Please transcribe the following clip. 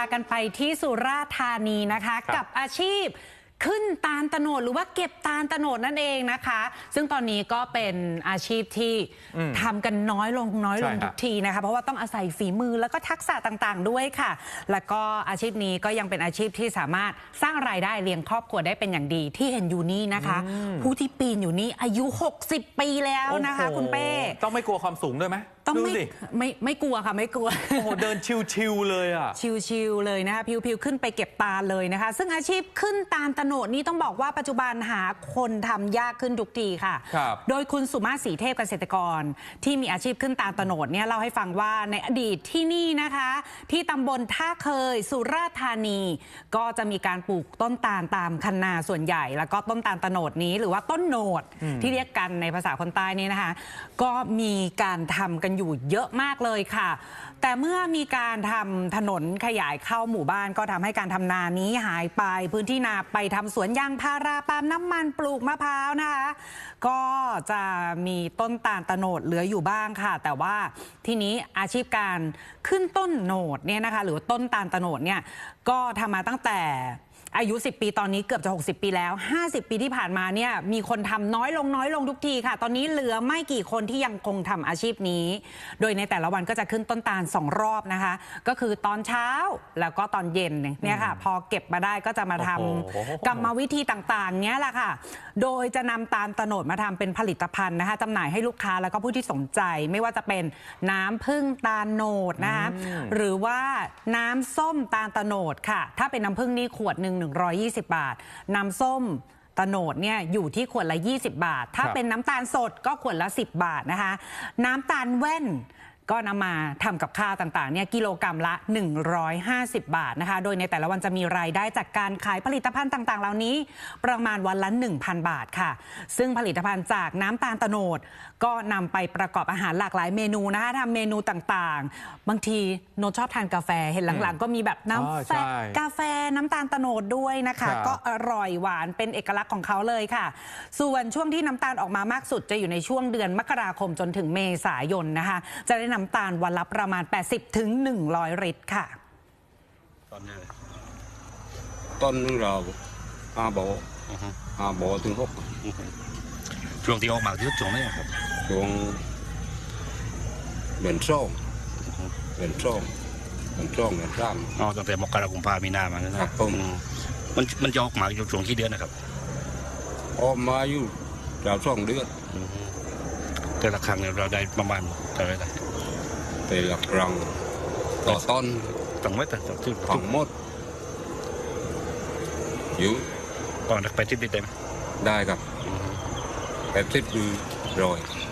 ากันไปที่สุราษฎร์ธานีนะคะครับกับอาชีพขึ้นตาลตะโนดหรือว่าเก็บตาลตะโนดนั่นเองนะคะ ซึ่งตอนนี้ก็เป็นอาชีพที่อืมทำกันน้อยลงน้อยลงใช่ฮะทุกทีนะคะเพราะว่าต้องอาศัยฝีมือแล้วก็ทักษะต่างๆ ด้วยค่ะ แล้วก็อาชีพนี้ก็ยังเป็นอาชีพที่สามารถสร้างรายได้เลี้ยงครอบครัวได้เป็นอย่างดีที่เห็นอยู่นี่นะคะ ผู้ที่ปีนอยู่นี่อายุ 60 ปีแล้วนะคะโอ้โหคุณเป้ต้องไม่กลัวความสูงด้วยไหม ต้องดูไม่สิ ไม่ไม่กลัวค่ะไม่กลัว โอ้โหเดินชิวๆเลยอะ ชิวๆเลยนะคะพิวๆขึ้นไปเก็บตาลเลยนะคะ ซึ่งอาชีพขึ้นตาลตะโนดนี่ต้องบอกว่าปัจจุบันหาคนทำยากขึ้นทุกทีค่ะ ครับโดยคุณสุมาศรีเทพเกษตรกร ที่มีอาชีพขึ้นตาลตะโนดเนี่ยเล่าให้ฟังว่าในอดีตที่นี่นะคะ ที่ตำบลท่าเคย สุราษฎร์ธานี ก็จะมีการปลูกต้นตาลตามคันนาส่วนใหญ่ แล้วก็ต้นตาลตะโนดนี้หรือว่าต้นโหนดที่เรียกกันในภาษาคนใต้นี่นะคะ ก็มีการทำกันอยู่เยอะมากเลยค่ะ แต่เมื่อมีการทำถนนขยายเข้าหมู่บ้านก็ทำให้การทำนานี้หายไป พื้นที่นาไปทำสวนยางพาราปาล์มน้ำมันปลูกมะพร้าวนะคะ ก็จะมีต้นตาลตโนดเหลืออยู่บ้างค่ะ แต่ว่าทีนี้อาชีพการขึ้นต้นโหนดเนี่ยนะคะ หรือต้นตาลตโนดเนี่ยก็ทำมาตั้งแต่อายุ 10 ปีตอนนี้เกือบจะ 60 ปีแล้ว 50 ปีที่ผ่านมาเนี่ยมีคนทำน้อยลงน้อยลงทุกทีค่ะ ตอนนี้เหลือไม่กี่คนที่ยังคงทำอาชีพนี้โดยในแต่ละวันก็จะขึ้นต้นตาล2รอบนะคะ ก็คือตอนเช้าแล้วก็ตอนเย็นเนี่ยค่ะ พอเก็บมาได้ก็จะมาทำโอ้โหกรรมวิธีต่างๆเนี้ยแหละค่ะ โดยจะนำตาลตะโนดมาทำเป็นผลิตภัณฑ์นะคะจำหน่ายให้ลูกค้าแล้วก็ผู้ที่สนใจ ไม่ว่าจะเป็นน้ำผึ้งตาลโนดนะคะหรือว่าน้ำส้มตาลตะโนดค่ะ ถ้าเป็นน้ำผึ้งนี่ขวดหนึ่ง120 บาท น้ำส้ม ตะโนดเนี่ยอยู่ที่ขวดละ 20 บาท ถ้าครับ เป็นน้ำตาลสดก็ขวดละ 10 บาทนะคะ น้ำตาลแว่น ก็นำมาทำกับข้าวต่างๆเนี่ยกิโลกรรัมละ 150 บาทนะคะ โดยในแต่ละวันจะมีรายได้จากการขายผลิตภัณฑ์ต่างๆ เหล่านี้ ประมาณวันละ 1,000 บาทค่ะ ซึ่งผลิตภัณฑ์จากน้ำตาลตะโนด ก็นำไปประกอบอาหารหลากหลายเมนูนะคะทำเมนูต่างๆ บางทีโนตชอบทานกาแฟเห็นหลังๆ ก็มีแบบอ๋อน้ำแฟใช่กาแฟน้ำตาลตะโนดด้วยนะคะครับก็อร่อยหวานเป็นเอกลักษณ์ของเขาเลยค่ะ ส่วนช่วงที่น้ำตาลออกมามากสุดจะอยู่ในช่วงเดือนมกราคมจนถึงเมษายนนะคะ จะได้น้ำตาลวันละประมาณ 80ถึง100 ลิตรค่ะ ตอนนี้เลยต้นนึงเราอาโบอือฮึอาโบถึงหกอือฮึช่วงที่ออกมาคือช่วงนี้ครับช่วงเดือนสองเดือนสองเดือนสองเดือนสามอ๋อตั้งแต่มกราคมพามีนามาแล้วนะครับผมอืมมันมันจะออกมาอยู่ช่วงที่เดือนนะครับออกมาอยู่ราวสองเดือนอือฮึแต่ละครั้งเนี่ยเราได้ประมาณเท่าไหรได้ แต่ละครั้งต่อต้นต้องไว้แต่ต้องที่ทั้งหมด อยู่ก่อนไปที่ติดเต็มได้ครับอือฮึแปดสิบดูร้อยอ